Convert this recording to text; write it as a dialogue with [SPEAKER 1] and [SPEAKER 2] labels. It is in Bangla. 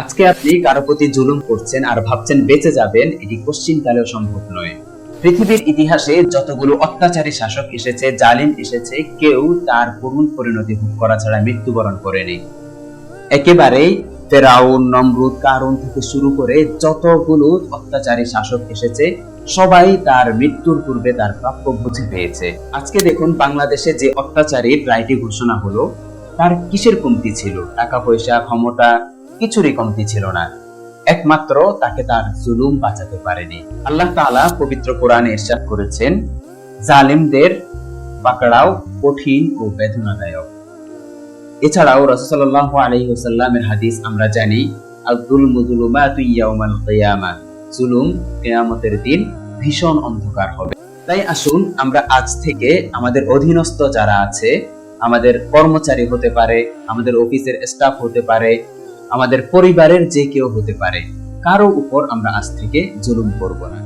[SPEAKER 1] আজকে আপনি কারও প্রতি জুলুম করছেন আর ভাবছেন বেঁচে যাবেন, এটি কোশ্চিনকালেও সম্ভব নয়। পৃথিবীর ইতিহাসে যতগুলো অত্যাচারী শাসক এসেছে, জালিম এসেছে, কেউ তার করুণ পরিণতি ভোগ করা ছাড়া মৃত্যুবরণ করেনি। একেবারেই ফেরাউন, নমরুদ কারণ থেকে শুরু করে যতগুলো অত্যাচারী শাসক এসেছে, সবাই তার মৃত্যুর পূর্বে তার প্রাপ্য বুঝে পেয়েছে। আজকে দেখুন বাংলাদেশে যে অত্যাচারীর রায়টি ঘোষণা হলো, তার কিসের কমতি ছিল? টাকা পয়সা ক্ষমতা কিছুরই কমতি ছিল না। একমাত্র তাকে তার জুলুম বাঁচাতে পারেনি। আল্লাহ তাআলা পবিত্র কোরআনে ইরশাদ করেছেন, জালিমদের পাকড়াও কঠিন ও বেদনাদায়ক। এছাড়াও রাসূলুল্লাহ আলাইহি ওয়াসাল্লামের হাদিস আমরা জানি, আব্দুল মুযলুমাতু ইয়াউমাল কিয়ামা। জুলুম কিয়ামতের দিন ভীষণ অন্ধকার হবে। তাই আসুন আমরা আজ থেকে আমাদের অধীনস্থ যারা আছে, আমাদের কর্মচারী হতে পারে, আমাদের অফিসের স্টাফ হতে পারে আমাদের পরিবারের যে কেউ হতে পারে কারও উপর আমরা আজ থেকে জুলুম করব না।